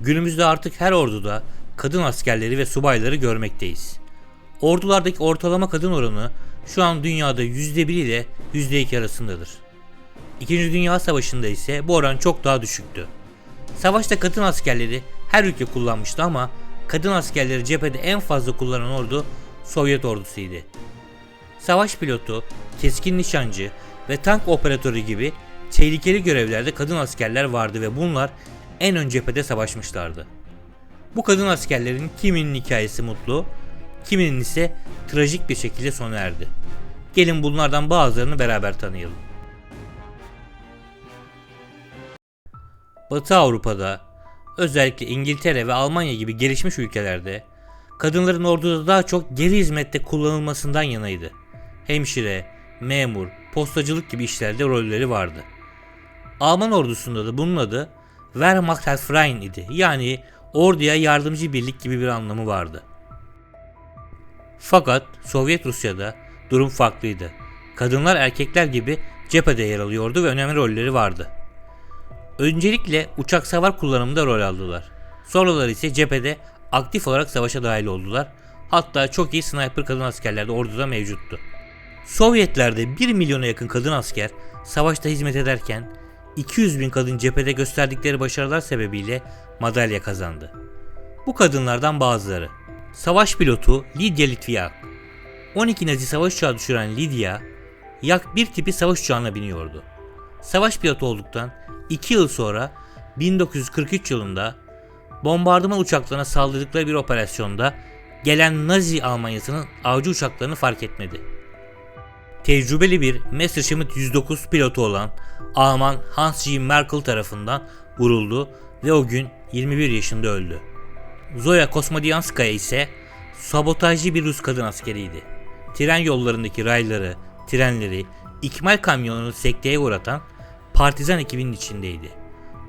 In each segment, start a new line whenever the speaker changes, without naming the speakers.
Günümüzde artık her orduda kadın askerleri ve subayları görmekteyiz. Ordulardaki ortalama kadın oranı şu an dünyada %1 ile %2 arasındadır. İkinci Dünya Savaşı'nda ise bu oran çok daha düşüktü. Savaşta kadın askerleri her ülke kullanmıştı ama kadın askerleri cephede en fazla kullanan ordu Sovyet ordusuydu. Savaş pilotu, keskin nişancı ve tank operatörü gibi tehlikeli görevlerde kadın askerler vardı ve bunlar en ön cephede savaşmışlardı. Bu kadın askerlerin kiminin hikayesi mutlu, kiminin ise trajik bir şekilde sona erdi. Gelin bunlardan bazılarını beraber tanıyalım. Batı Avrupa'da, özellikle İngiltere ve Almanya gibi gelişmiş ülkelerde kadınların orduda daha çok geri hizmette kullanılmasından yanaydı. Hemşire, memur, postacılık gibi işlerde rolleri vardı. Alman ordusunda da bunun adı Wehrmachtsverein idi. Yani orduya yardımcı birlik gibi bir anlamı vardı. Fakat Sovyet Rusya'da durum farklıydı. Kadınlar erkekler gibi cephede yer alıyordu ve önemli rolleri vardı. Öncelikle uçak savar kullanımında rol aldılar. Sonraları ise cephede aktif olarak savaşa dahil oldular. Hatta çok iyi sniper kadın askerler de orduda mevcuttu. Sovyetlerde 1 milyona yakın kadın asker savaşta hizmet ederken 200 bin kadın cephede gösterdikleri başarılar sebebiyle madalya kazandı. Bu kadınlardan bazıları Savaş pilotu Lydia Litviak 12 Nazi savaş uçağı düşüren Lydia Yak bir tipi savaş uçağına biniyordu. Savaş pilotu olduktan 2 yıl sonra 1943 yılında bombardıman uçaklarına saldırdıkları bir operasyonda gelen Nazi Almanyası'nın avcı uçaklarını fark etmedi. Tecrübeli bir Messerschmitt 109 pilotu olan Alman Hans G. Merkel tarafından vuruldu ve o gün 21 yaşında öldü. Zoya Kosmodyanskaya ise sabotajcı bir Rus kadın askeriydi. Tren yollarındaki rayları, trenleri, ikmal kamyonunu sekteye uğratan partizan ekibinin içindeydi.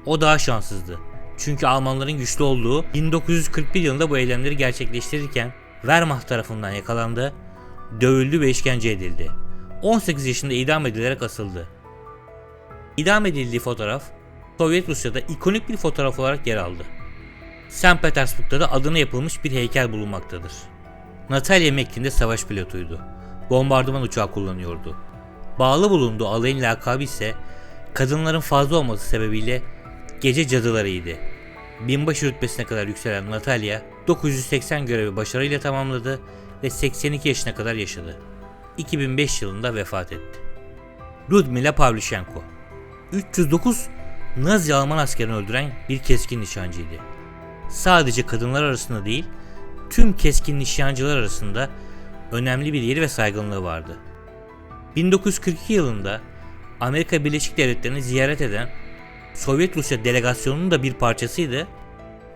O daha şanssızdı. Çünkü Almanların güçlü olduğu 1941 yılında bu eylemleri gerçekleştirirken Wehrmacht tarafından yakalandı, dövüldü ve işkence edildi. 18 yaşında idam edilerek asıldı. İdam edildiği fotoğraf Sovyet Rusya'da ikonik bir fotoğraf olarak yer aldı. St. Petersburg'da da adına yapılmış bir heykel bulunmaktadır. Natalya Mekkin'de savaş pilotuydu. Bombardıman uçağı kullanıyordu. Bağlı bulunduğu alayın lakabı ise kadınların fazla olması sebebiyle gece cadılarıydı. Binbaşı rütbesine kadar yükselen Natalya 980 görevi başarıyla tamamladı ve 82 yaşına kadar yaşadı. 2005 yılında vefat etti. Ludmila Pavlyuchenko 309 Nazi Alman askerini öldüren bir keskin nişancıydı. Sadece kadınlar arasında değil, tüm keskin nişancılar arasında önemli bir yeri ve saygınlığı vardı. 1942 yılında Amerika Birleşik Devletleri'ni ziyaret eden Sovyet Rusya delegasyonunun da bir parçasıydı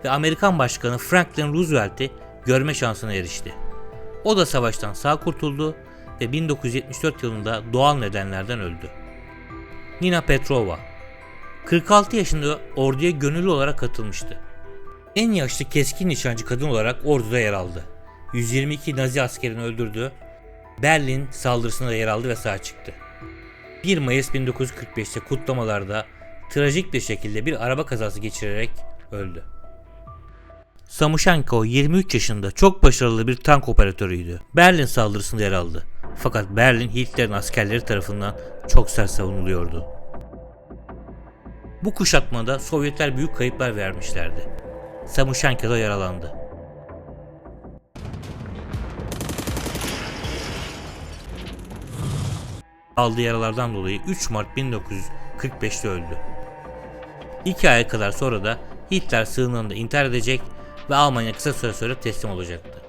ve Amerikan Başkanı Franklin Roosevelt'i görme şansına erişti. O da savaştan sağ kurtuldu ve 1974 yılında doğal nedenlerden öldü. Nina Petrova 46 yaşında orduya gönüllü olarak katılmıştı. En yaşlı keskin nişancı kadın olarak orduda yer aldı. 122 Nazi askerini öldürdü. Berlin saldırısında yer aldı ve sağ çıktı. 1 Mayıs 1945'te kutlamalarda trajik bir şekilde bir araba kazası geçirerek öldü. Samushenko 23 yaşında çok başarılı bir tank operatörüydü. Berlin saldırısında yer aldı. Fakat Berlin Hitler'in askerleri tarafından çok sert savunuluyordu. Bu kuşatmada Sovyetler büyük kayıplar vermişlerdi. Samushenko da yaralandı. Aldığı yaralardan dolayı 3 Mart 1945'te öldü. İki ay kadar sonra da Hitler sığınağında intihar edecek ve Almanya kısa süre sonra teslim olacaktı.